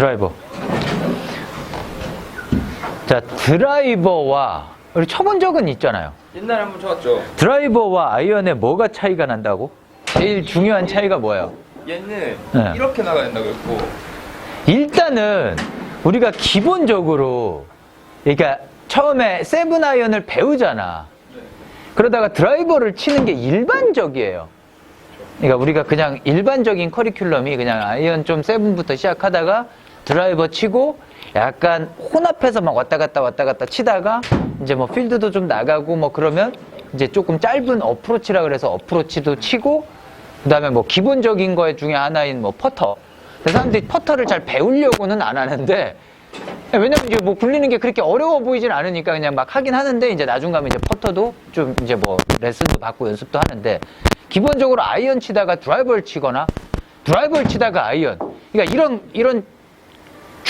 드라이버. 자, 드라이버와 우리 쳐본 적은 있잖아요. 옛날에 한번 쳐봤죠. 드라이버와 아이언에 뭐가 차이가 난다고? 제일 중요한 차이가 뭐예요? 얘는 네. 이렇게 나가야 된다고 했고 일단은 우리가 기본적으로 그러니까 처음에 세븐 아이언을 배우잖아. 그러다가 드라이버를 치는 게 일반적이에요. 그러니까 우리가 그냥 일반적인 커리큘럼이 그냥 아이언 좀 세븐부터 시작하다가 드라이버 치고 약간 혼합해서 막 왔다 갔다 왔다 갔다 치다가 이제 뭐 필드도 좀 나가고 뭐 그러면 이제 조금 짧은 어프로치라 그래서 어프로치도 치고 그다음에 뭐 기본적인 거에 중에 하나인 뭐 퍼터. 사람들이 퍼터를 잘 배우려고는 안 하는데 왜냐면 이제 뭐 굴리는 게 그렇게 어려워 보이진 않으니까 그냥 막 하긴 하는데 이제 나중 가면 이제 퍼터도 좀 이제 뭐 레슨도 받고 연습도 하는데 기본적으로 아이언 치다가 드라이버를 치거나 드라이버를 치다가 아이언 그러니까 이런 이런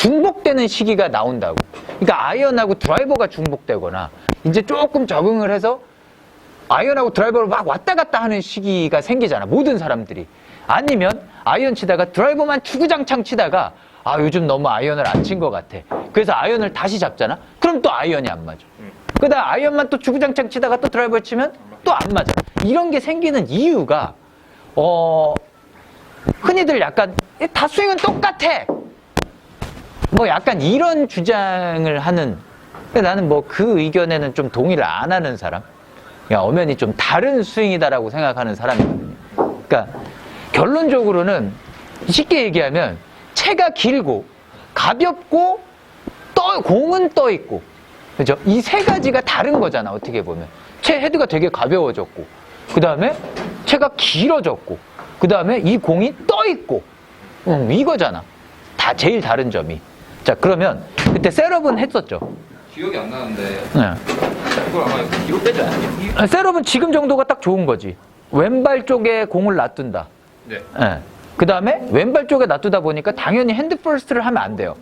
중복되는 시기가 나온다고 그러니까 아이언하고 드라이버가 중복되거나 이제 조금 적응을 해서 아이언하고 드라이버를 막 왔다 갔다 하는 시기가 생기잖아. 모든 사람들이. 아니면 아이언 치다가 드라이버만 주구장창 치다가 아, 요즘 너무 아이언을 안 친 것 같아. 그래서 아이언을 다시 잡잖아? 그럼 또 아이언이 안 맞아. 그다음 아이언만 또 주구장창 치다가 또 드라이버 치면 또 안 맞아. 이런 게 생기는 이유가 어 흔히들 약간 다 스윙은 똑같아. 뭐 약간 이런 주장을 하는 나는 뭐 그 의견에는 좀 동의를 안 하는 사람. 그러니까 엄연히 좀 다른 스윙이다라고 생각하는 사람이거든요. 그러니까 결론적으로는 쉽게 얘기하면 채가 길고 가볍고 떠 공은 떠 있고. 그죠? 이 세 가지가 다른 거잖아 어떻게 보면. 채 헤드가 되게 가벼워졌고. 그 다음에 채가 길어졌고. 그 다음에 이 공이 떠 있고. 음, 이거잖아. 다 제일 다른 점이 자 그러면 그때 셋업은 했었죠 기억이 안 나는데 네. 이걸 아마 뒤로 빼지 않았냐? 아, 셋업은 지금 정도가 딱 좋은 거지 왼발 쪽에 공을 놔둔다 네. 그 다음에 왼발 쪽에 놔두다 보니까 당연히 핸드 퍼스트를 하면 안 돼요.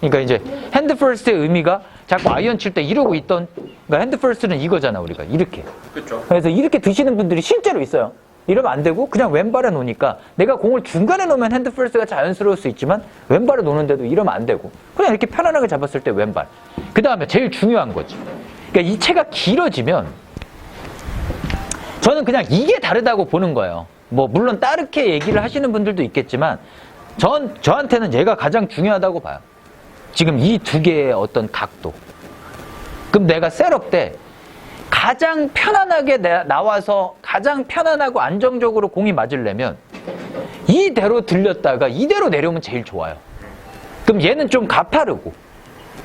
그러니까 이제 핸드 퍼스트의 의미가 자꾸 아이언 칠 때 이러고 있던 그러니까 핸드 퍼스트는 이거잖아 우리가 이렇게. 그렇죠. 그래서 이렇게 드시는 분들이 실제로 있어요. 이러면 안 되고 그냥 왼발에 놓으니까 내가 공을 중간에 놓으면 핸드 퍼스트가 자연스러울 수 있지만 왼발에 놓는데도 이러면 안 되고 그냥 이렇게 편안하게 잡았을 때 왼발. 그 다음에 제일 중요한 거지. 그러니까 이 채가 길어지면 저는 그냥 이게 다르다고 보는 거예요. 뭐 물론 따르게 얘기를 하시는 분들도 있겠지만 전 저한테는 얘가 가장 중요하다고 봐요. 지금 이 두 개의 어떤 각도. 그럼 내가 셋업 때 가장 편안하게 내- 나와서 가장 편안하고 안정적으로 공이 맞으려면 이대로 들렸다가 이대로 내려오면 제일 좋아요. 그럼 얘는 좀 가파르고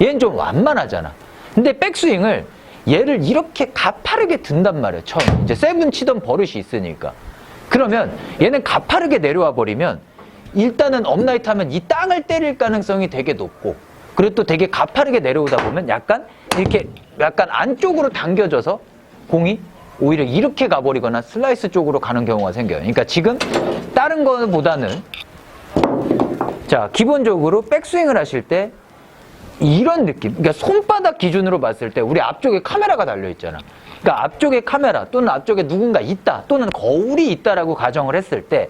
얘는 좀 완만하잖아. 근데 백스윙을 얘를 이렇게 가파르게 든단 말이에요. 처음 이제 세븐 치던 버릇이 있으니까. 그러면 얘는 가파르게 내려와 버리면 일단은 업라이트 하면 이 땅을 때릴 가능성이 되게 높고 그리고 또 되게 가파르게 내려오다 보면 약간 이렇게 약간 안쪽으로 당겨져서 공이 오히려 이렇게 가버리거나 슬라이스 쪽으로 가는 경우가 생겨요. 그러니까 지금 다른 거보다는 자 기본적으로 백스윙을 하실 때 이런 느낌. 그러니까 손바닥 기준으로 봤을 때 우리 앞쪽에 카메라가 달려 있잖아. 그러니까 앞쪽에 카메라 또는 앞쪽에 누군가 있다 또는 거울이 있다라고 가정을 했을 때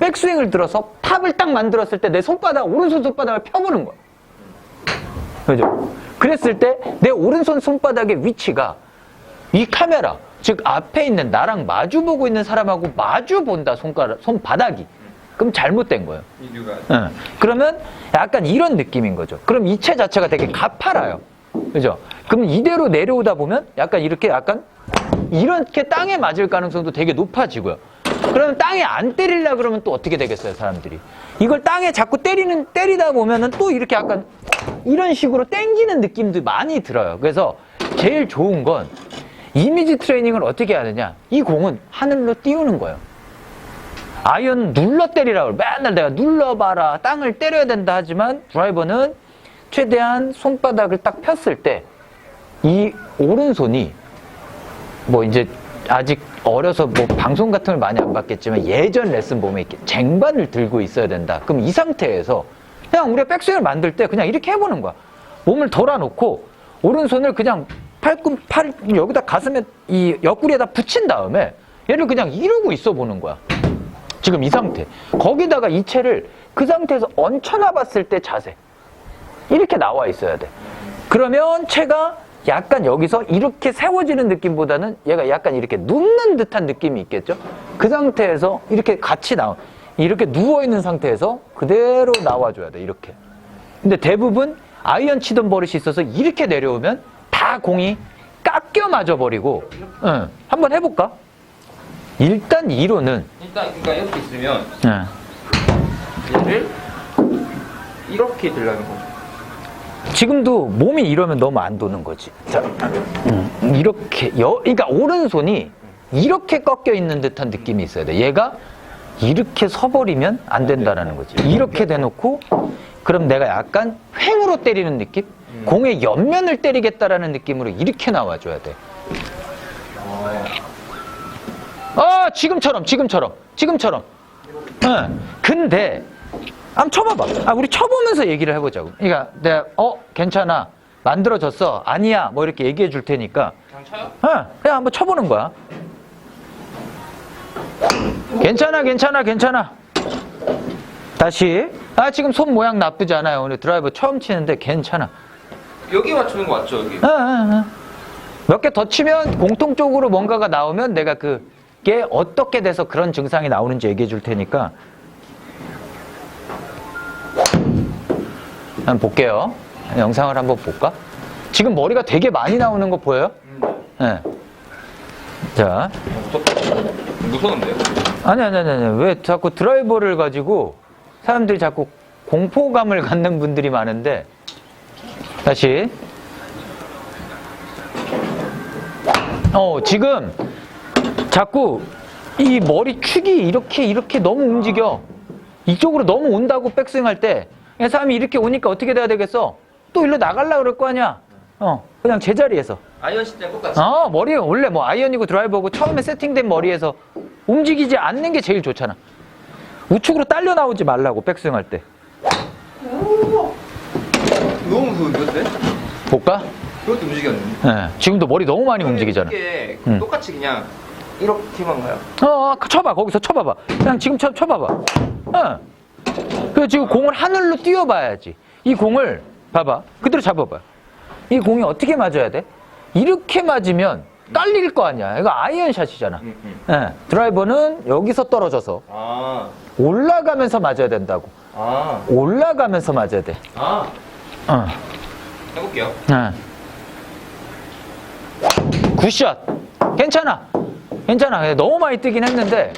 백스윙을 들어서 탑을 딱 만들었을 때 내 손바닥 오른손 손바닥을 펴보는 거야. 그죠? 그랬을 때 내 오른손 손바닥의 위치가 이 카메라 즉 앞에 있는 나랑 마주 보고 있는 사람하고 마주 본다 손가락 손바닥이 그럼 잘못된 거예요. 예. 그러면 약간 이런 느낌인 거죠. 그럼 이채 자체가 되게 가파라요. 그죠? 그럼 이대로 내려오다 보면 약간 이렇게 약간 이렇게 땅에 맞을 가능성도 되게 높아지고요. 그러면 땅에 안 때리려 그러면 또 어떻게 되겠어요, 사람들이? 이걸 땅에 자꾸 때리는, 때리다 보면은 또 이렇게 약간 이런 식으로 땡기는 느낌도 많이 들어요. 그래서 제일 좋은 건 이미지 트레이닝을 어떻게 하느냐. 이 공은 하늘로 띄우는 거예요. 아이언 눌러 때리라고 맨날 내가 눌러봐라 땅을 때려야 된다 하지만 드라이버는 최대한 손바닥을 딱 폈을 때 이 오른손이 뭐 이제 아직 어려서 뭐 방송 같은 걸 많이 안 봤겠지만 예전 레슨 보면 이렇게 쟁반을 들고 있어야 된다. 그럼 이 상태에서 그냥 우리가 백스윙을 만들 때 그냥 이렇게 해보는 거야. 몸을 돌아놓고 오른손을 그냥 팔꿈 팔 여기다 가슴에 이 옆구리에다 붙인 다음에 얘를 그냥 이러고 있어 보는 거야. 지금 이 상태. 거기다가 이 채를 그 상태에서 얹혀놔 봤을 때 자세. 이렇게 나와 있어야 돼. 그러면 채가 약간 여기서 이렇게 세워지는 느낌보다는 얘가 약간 이렇게 눕는 듯한 느낌이 있겠죠? 그 상태에서 이렇게 같이 나와. 이렇게 누워있는 상태에서 그대로 나와줘야 돼, 이렇게. 근데 대부분 아이언 치던 버릇이 있어서 이렇게 내려오면 다 공이 깎여 맞아 버리고, 응. 한번 해볼까? 일단 이론은, 일단 그러니까 이렇게 있으면 응. 얘를 이렇게 들라는 거죠. 지금도 몸이 이러면 너무 안 도는 거지. 자, 음, 이렇게, 여, 그러니까 오른손이 이렇게 꺾여 있는 듯한 느낌이 있어야 돼. 얘가 이렇게 서버리면 안 된다라는 거지. 이렇게 대놓고, 그럼 내가 약간 횡으로 때리는 느낌? 공의 옆면을 때리겠다라는 느낌으로 이렇게 나와줘야 돼. 아, 지금처럼, 지금처럼, 지금처럼. 응. 근데, 한번 쳐봐봐. 아, 우리 쳐보면서 얘기를 해보자고. 그러니까 내가, 어, 괜찮아. 만들어졌어. 아니야. 뭐 이렇게 얘기해 줄 테니까. 그냥 쳐요? 응, 그냥 한번 쳐보는 거야. 괜찮아, 괜찮아, 괜찮아. 다시. 아, 지금 손 모양 나쁘지 않아요. 오늘 드라이버 처음 치는데 괜찮아. 여기 맞추는 거 맞죠? 여기. 몇개 더 치면 공통적으로 뭔가가 나오면 내가 그게 어떻게 돼서 그런 증상이 나오는지 얘기해 줄 테니까 한번 볼게요. 영상을 한번 볼까? 지금 머리가 되게 많이 나오는 거 보여요? 음. 네. 자. 무서운데요? 아니, 아니, 아니, 아니. 왜 자꾸 드라이버를 가지고 사람들이 자꾸 공포감을 갖는 분들이 많은데, 다시. 어, 지금 자꾸 이 머리 축이 이렇게, 이렇게 너무 움직여. 이쪽으로 너무 온다고 백스윙 할 때, 사람이 이렇게 오니까 어떻게 돼야 되겠어? 또 일로 나가려고 그럴 거 아니야? 어, 그냥 제자리에서. 아이언 시대 똑같이. 어, 머리 원래 뭐 아이언이고 드라이버고 처음에 세팅된 머리에서 움직이지 않는 게 제일 좋잖아. 우측으로 딸려 나오지 말라고 백스윙 할 때. 너무 무서운데? 볼까? 그것도 움직였는데. 예. 지금도 머리 너무 많이 움직이잖아. 이게 음. 똑같이 그냥 이렇게만 가요. 어, 어, 쳐봐. 거기서 쳐봐봐. 그냥 지금 쳐, 쳐봐봐. 어. 그 지금 공을 하늘로 띄워봐야지. 이 공을 봐봐. 그대로 잡아봐. 이 공이 어떻게 맞아야 돼? 이렇게 맞으면 딸릴 거 아니야. 이거 아이언샷이잖아. 음, 음. 예. 드라이버는 여기서 떨어져서 아, 올라가면서 맞아야 된다고. 아, 올라가면서 맞아야 돼. 아. 어. 해볼게요. 네. 굿샷. 괜찮아. 괜찮아. 너무 많이 뜨긴 했는데.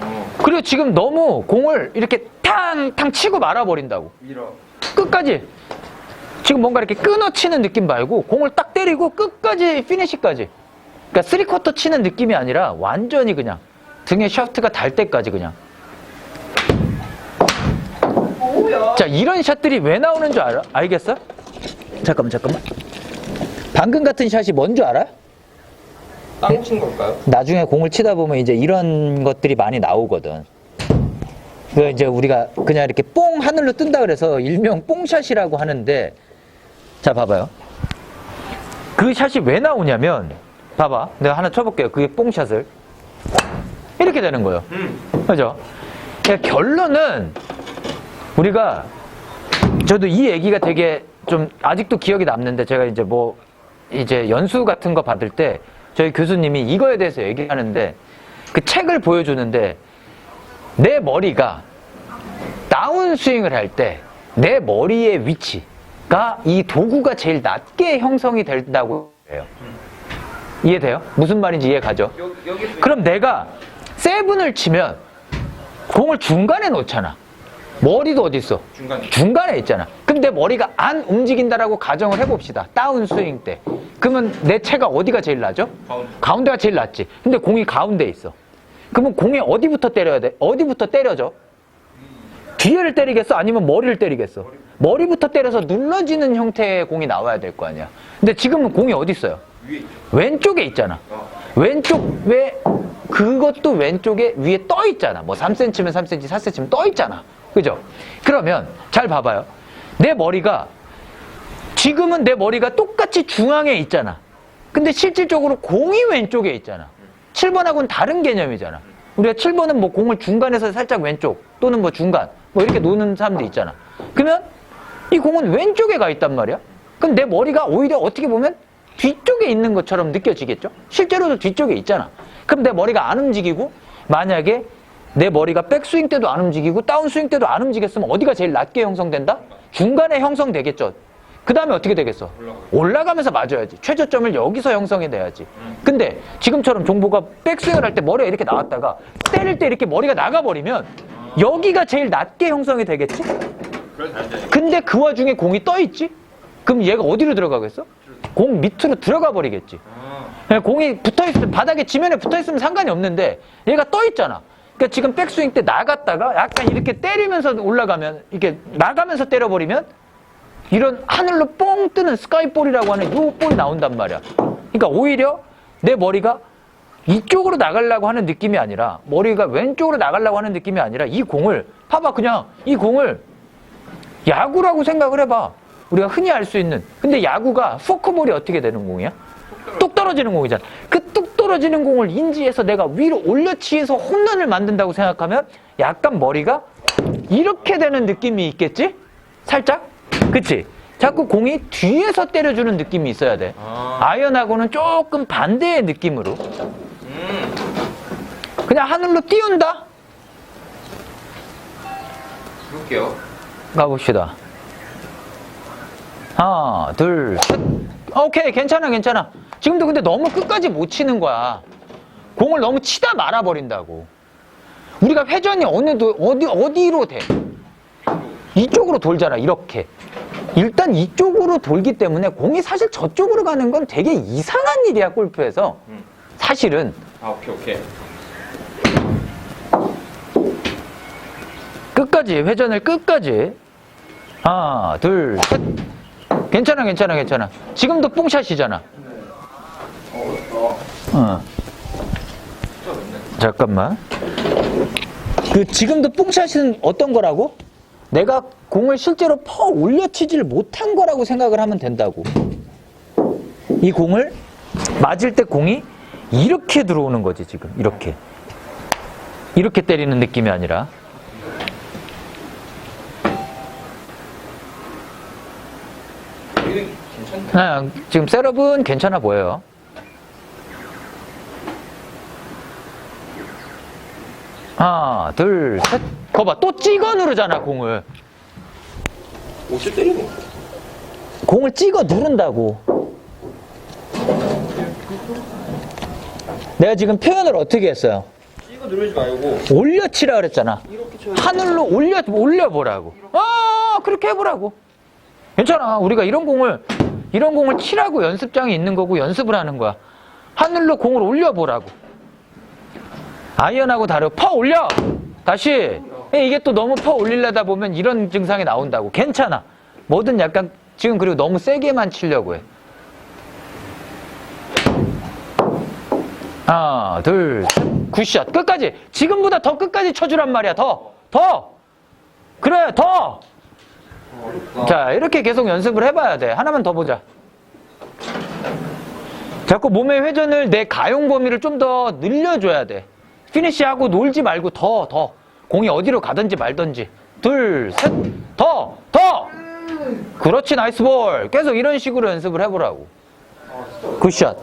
어, 그리고 지금 너무 공을 이렇게 탕탕 치고 말아버린다고. 밀어. 끝까지. 지금 뭔가 이렇게 끊어치는 느낌 말고 공을 딱 때리고 끝까지 피니시까지. 그러니까 쓰리쿼터 치는 느낌이 아니라 완전히 그냥 등에 샤프트가 달 때까지 그냥. 자, 이런 샷들이 왜 나오는 줄 알아? 알겠어? 잠깐만, 잠깐만. 방금 같은 샷이 뭔 줄 알아? 땅친 걸까요? 나중에 공을 치다 보면 이제 이런 것들이 많이 나오거든. 그 이제 우리가 그냥 이렇게 뽕 하늘로 뜬다 그래서 일명 뽕샷이라고 하는데, 자, 봐봐요. 그 샷이 왜 나오냐면, 봐봐. 내가 하나 쳐볼게요. 그게 뽕샷을. 이렇게 되는 거예요. 음. 그죠? 그러니까 결론은 우리가 저도 이 얘기가 되게 좀 아직도 기억이 남는데 제가 이제 뭐 이제 연수 같은 거 받을 때 저희 교수님이 이거에 대해서 얘기하는데 그 책을 보여주는데 내 머리가 다운 스윙을 할 때 내 머리의 위치가 이 도구가 제일 낮게 형성이 된다고 해요. 이해돼요? 무슨 말인지 이해 가죠? 그럼 내가 세븐을 치면 공을 중간에 놓잖아. 머리도 어디 있어? 중간에. 중간에 있잖아. 그럼 내 머리가 안 움직인다라고 가정을 해봅시다. 다운 스윙 때. 그러면 내 채가 어디가 제일 낮죠? 가운데. 가운데가 제일 낮지. 근데 공이 가운데에 있어. 그러면 공에 어디부터 때려야 돼? 어디부터 때려줘? 뒤에를 때리겠어? 아니면 머리를 때리겠어? 머리부터 때려서 눌러지는 형태의 공이 나와야 될 거 아니야. 근데 지금은 공이 어디 있어요? 왼쪽에 있잖아. 어. 왼쪽 왜 그것도 왼쪽에 위에 떠 있잖아. 뭐 3cm면 3cm, 4cm면 떠 있잖아. 그죠? 그러면 잘 봐봐요. 내 머리가 지금은 내 머리가 똑같이 중앙에 있잖아. 근데 실질적으로 공이 왼쪽에 있잖아. 7번하고는 다른 개념이잖아. 우리가 7번은 뭐 공을 중간에서 살짝 왼쪽 또는 뭐 중간 뭐 이렇게 노는 사람도 있잖아. 그러면 이 공은 왼쪽에 가 있단 말이야. 그럼 내 머리가 오히려 어떻게 보면 뒤쪽에 있는 것처럼 느껴지겠죠? 실제로도 뒤쪽에 있잖아. 그럼 내 머리가 안 움직이고 만약에 내 머리가 백스윙 때도 안 움직이고 다운스윙 때도 안 움직였으면 어디가 제일 낮게 형성된다? 중간에 형성되겠죠. 그 다음에 어떻게 되겠어? 올라가 면서 맞아야지. 최저점을 여기서 형성해 내야지. 근데 지금처럼 종보가 백스윙을 할 때 머리가 이렇게 나왔다가 때릴 때 이렇게 머리가 나가버리면 여기가 제일 낮게 형성이 되겠지? 근데 그 와중에 공이 떠 있지? 그럼 얘가 어디로 들어가겠어? 공 밑으로 들어가 버리겠지. 아, 공이 붙어 있으면 바닥에 지면에 붙어 있으면 상관이 없는데 얘가 떠 있잖아. 그러니까 지금 백스윙 때 나갔다가 약간 이렇게 때리면서 올라가면 이렇게 나가면서 때려버리면 이런 하늘로 뻥 뜨는 스카이볼이라고 하는 요 볼이 나온단 말이야. 그러니까 오히려 내 머리가 이쪽으로 나가려고 하는 느낌이 아니라 머리가 왼쪽으로 나가려고 하는 느낌이 아니라 이 공을 봐봐 그냥 이 공을 야구라고 생각을 해봐. 우리가 흔히 알 수 있는. 근데 야구가 포크볼이 어떻게 되는 공이야? 뚝 떨어지는 공이잖아. 그 뚝 떨어지는 공을 인지해서 내가 위로 올려치해서 홈런을 만든다고 생각하면 약간 머리가 이렇게 되는 느낌이 있겠지? 살짝? 그치? 자꾸 공이 뒤에서 때려주는 느낌이 있어야 돼. 아. 아이언하고는 조금 반대의 느낌으로. 음. 그냥 하늘로 띄운다? 해볼게요. 가봅시다. 하나, 둘, 셋. 오케이, 괜찮아, 괜찮아. 지금도 근데 너무 끝까지 못 치는 거야. 공을 너무 치다 말아버린다고. 우리가 회전이 어느, 도- 어디, 어디로 돼? 이쪽으로 돌잖아, 이렇게. 일단 이쪽으로 돌기 때문에 공이 사실 저쪽으로 가는 건 되게 이상한 일이야, 골프에서. 음. 사실은. 아, 오케이, 오케이. 끝까지 회전을 끝까지 하나 둘셋 괜찮아 괜찮아 괜찮아 지금도 뽕샷이잖아. 어. 잠깐만 그 지금도 뽕샷은 어떤 거라고? 내가 공을 실제로 퍼 올려치지를 못한 거라고 생각을 하면 된다고 이 공을 맞을 때 공이 이렇게 들어오는 거지 지금 이렇게 이렇게 때리는 느낌이 아니라. 네, 지금 셋업은 괜찮아 보여요. 하나, 둘, 셋. 거봐, 또 찍어 누르잖아, 공을. 옷을 때리는 거. 공을 찍어 누른다고. 내가 지금 표현을 어떻게 했어요? 찍어 누르지 말고 올려치라 그랬잖아. 이렇게 쳐야 하늘로 올려, 올려보라고. 아, 그렇게 해보라고. 괜찮아. 우리가 이런 공을, 이런 공을 치라고 연습장에 있는 거고 연습을 하는 거야. 하늘로 공을 올려보라고. 아이언하고 다르고, 퍼 올려! 다시. 이게 또 너무 퍼 올리려다 보면 이런 증상이 나온다고. 괜찮아. 뭐든 약간, 지금 그리고 너무 세게만 치려고 해. 하나, 둘, 셋. 굿샷. 끝까지. 지금보다 더 끝까지 쳐주란 말이야. 더. 더. 그래, 더. 자, 이렇게 계속 연습을 해봐야 돼. 하나만 더 보자. 자꾸 몸의 회전을 내 가용 범위를 좀 더 늘려줘야 돼. 피니시하고 놀지 말고 더, 더. 공이 어디로 가든지 말든지. 둘, 셋, 더, 더! 그렇지, 나이스 볼. 계속 이런 식으로 연습을 해보라고. 굿샷.